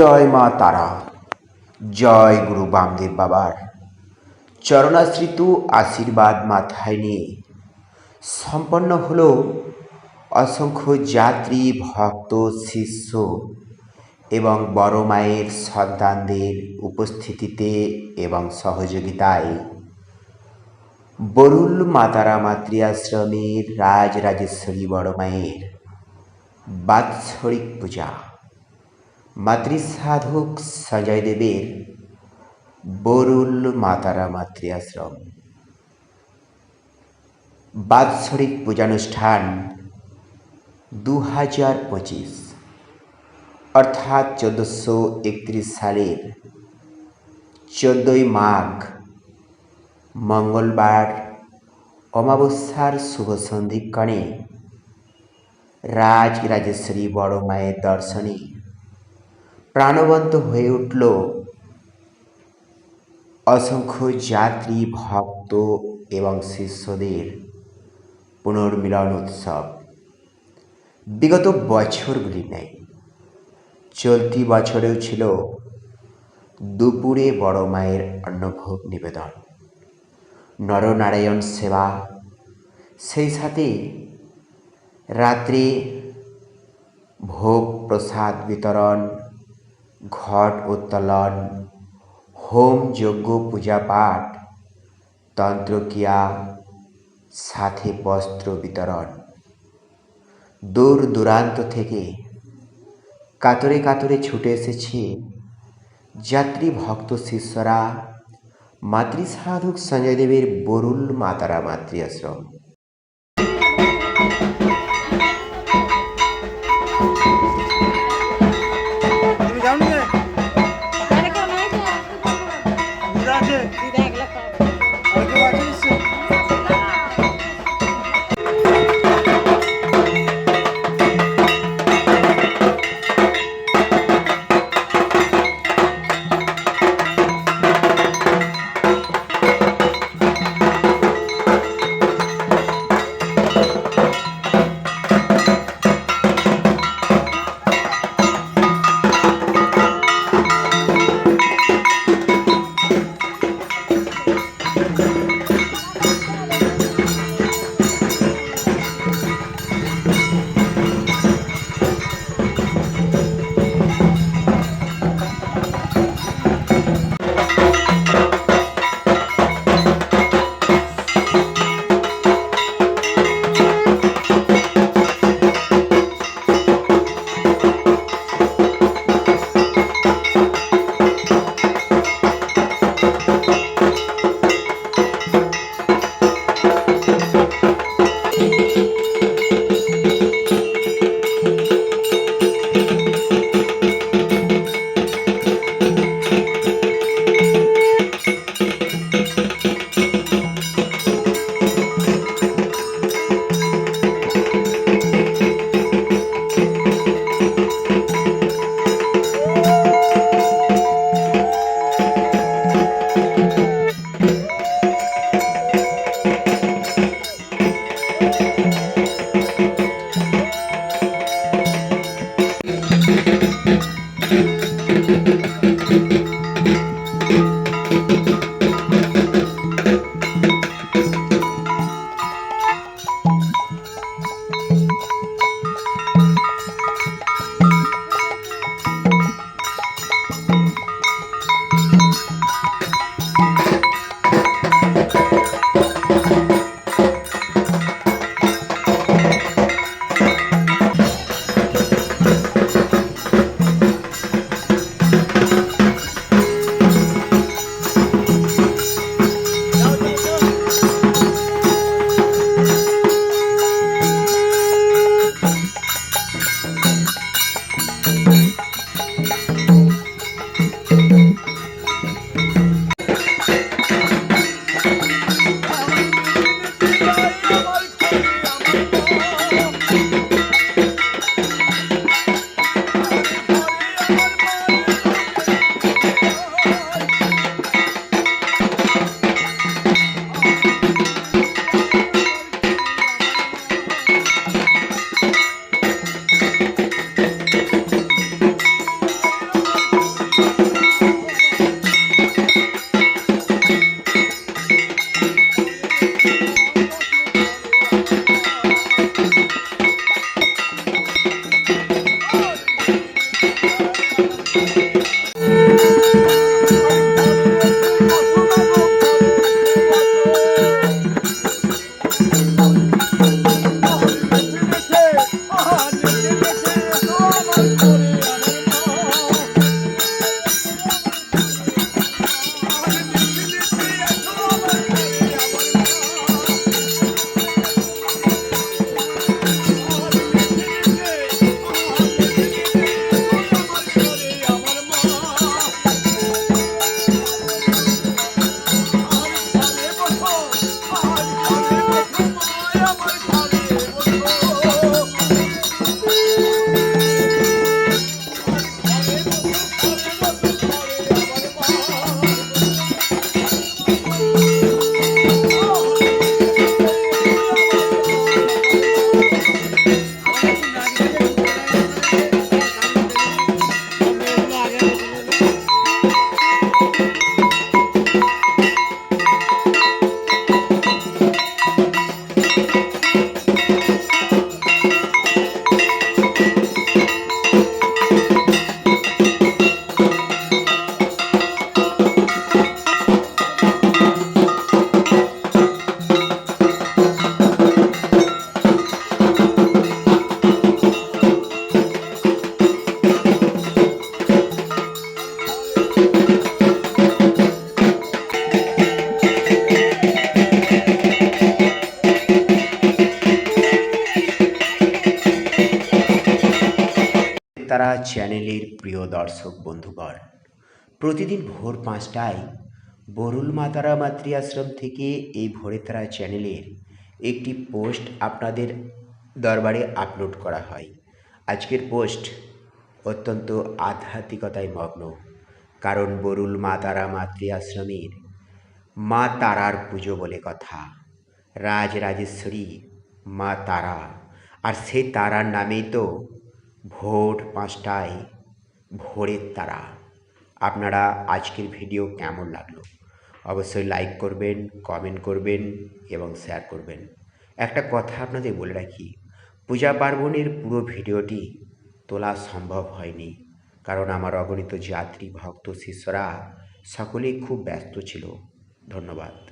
জয় মা তারা। জয় গুরু বামদেব বাবার। চরণাশ্রিত আশীর্বাদ মাথায় নিয়ে সম্পন্ন হলো অসংখ্য যাত্রী, ভক্ত, শিষ্য এবং বড় মায়ের সন্তানদের উপস্থিতিতে এবং সহযোগিতায়। বরুল মাতারা মাতৃআশ্রমের রাজরাজেশ্বরী বড় মায়ের বাৎসরিক পূজা। মাতৃসাধক সঞ্জয় দেবের বরুল মাতারা মাতৃ আশ্রম বাৎসরিক পূজানুষ্ঠান দু হাজার পঁচিশ। অর্থাৎ চোদ্দোশো একত্রিশ সালের চোদ্দোই মাঘ, মঙ্গলবার, অমাবস্যার শুভ সন্ধিক্ষণে রাজ রাজেশ্বরী বড় মায়ের দর্শনে প্রাণবন্ত হয়ে উঠল। অসংখ্য যাত্রী, ভক্ত এবং শিষ্যদের পুনর্মিলন উৎসব। বিগত বছরগুলি নেই। চলতি বছরেও ছিল দুপুরে বড় মায়ের অন্নভোগ নিবেদন। নরনারায়ণ সেবা। সেই সাথে রাত্রে ভোগ প্রসাদ বিতরণ ঘট উত্তোলন, হোম যজ্ঞ পূজা পাঠ, তন্ত্রক্রিয়া, সাথে বস্ত্র বিতরণ। দূর দূরান্ত থেকে কাতরে কাতরে ছুটে এসেছে যাত্রী ভক্ত শিষ্যরা, মাতৃসাধক সঞ্জয় দেবের বরুল মাতারা মাতৃ আশ্রম। Leute. চ্যানেলের প্রিয় দর্শক বন্ধুগণ, প্রতিদিন ভোর পাঁচটায় বরুল মাতারা মাতৃ আশ্রম থেকে এই ভোরে তারা চ্যানেলের একটি পোস্ট আপনাদের দরবারে আপলোড করা হয়। আজকের পোস্ট অত্যন্ত আধ্যাত্মিকতায় মগ্ন, কারণ বরুল মা তারা মাতৃ আশ্রমের মা তারার পুজো বলে কথা। রাজ রাজেশ্বরী মা তারা, আর সেই তারার নামেই তো ভোর পাঁচটায় ভোরের তারা। আপনারা আজকের ভিডিও কেমন লাগল? অবশ্যই লাইক করবেন কমেন্ট করবেন এবং শেয়ার করবেন। একটা কথা আপনাদের বলে রাখি, পূজা পার্বণের পুরো ভিডিওটি তোলা সম্ভব হয়নি। কারণ আমার অগণিত যাত্রী, ভক্ত, শিষ্যরা সকলেই খুব ব্যস্ত ছিল। ধন্যবাদ।